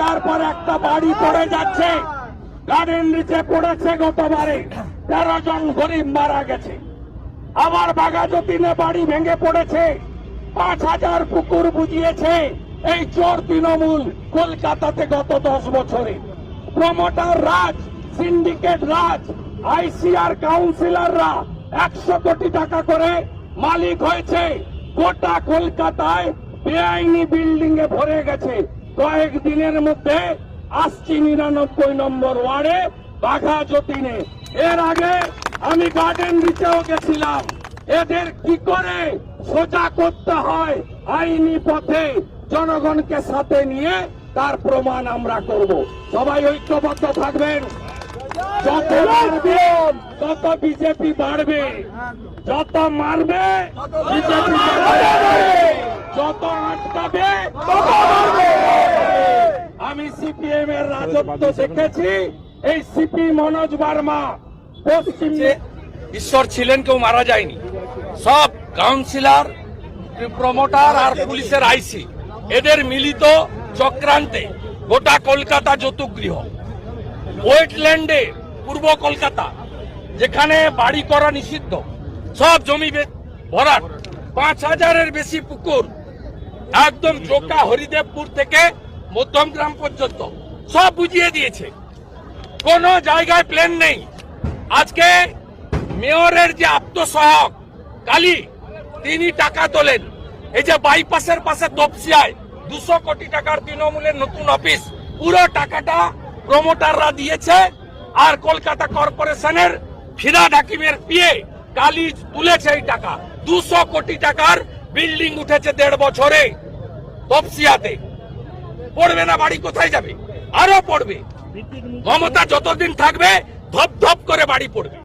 তারপর একটা বাড়ি পড়ে যাচ্ছে। গাড়ির নিচে পড়েছে গতবারে। তেরো জন গরিব মারা গেছে। আবার বাগাজতিনে বাড়ি ভেঙে পড়েছে। পাঁচ হাজার পুকুর বুঝিয়েছে। এই চোর তৃণমূল কলকাতাতে গত দশ বছরে। প্রমোটার রাজ, সিন্ডিকেট রাজ, আইসিআর কাউন্সিলররা একশো কোটি টাকা করে মালিক হয়েছে। গোটা কলকাতায় বেআইনি বিল্ডিং এ ভরে গেছে। কয়েক দিনের মধ্যে আসছি নিরানব্বই নম্বর ওয়ার্ডে বাঘা যতীনে। এর আগে আমি গার্ডেন রিচেও গেছিলাম। এদের কি করে সোজা করতে হয় আইনি পথে জনগণকে সাথে নিয়ে তার প্রমাণ আমরা করব। সবাই ঐক্যবদ্ধ থাকবেন। যত মারবে তত বিজেপি বাড়বে। যত মারবে যত আটকাবে, তত। আমি সিপিএম এর রাজত্ব দেখেছি। এই সিপি মনোজ বার্মা পশ্চিম ঈশ্বর ছিলেন, কেউ মারা যায়নি। সব কাউন্সিলর প্রমোটার আর পুলিশের আইসি এদের মিলিত চক্রান্তে গোটা কলকাতা যৌতুগৃহ। ওয়েটল্যান্ডে পূর্ব কলকাতা, যেখানে বাড়ি করা নিষিদ্ধ। সব জমি ভরাট। পাঁচ হাজারের বেশি পুকুর, একদম জোকা হরিদেবপুর থেকে মধ্যমগ্রাম পর্যন্ত, সব বুঝিয়ে দিয়েছে। কোন জায়গায় প্লেন নেই। আজকে মেয়রের যে আত্মসহায়ক, কালী, তিনি টাকা তোলেন। এই যে বাইপাসের পাশে তপসিয়ায় দুশো কোটি টাকার তৃণমূলের নতুন অফিস, পুরো টাকাটা প্রমোটাররা দিয়েছে আর কলকাতা কর্পোরেশনের ফিরাদ হাকিমের পিয়ে কালি তুলেছে এই টাকা। দুশো কোটি টাকার বিল্ডিং উঠেছে দেড় বছরে তপসিয়াতে। পড়বে না বাড়ি কোথায় যাবে? আরও পড়বে। মমতা যতদিন থাকবে ধপ ধপ করে বাড়ি পড়বে।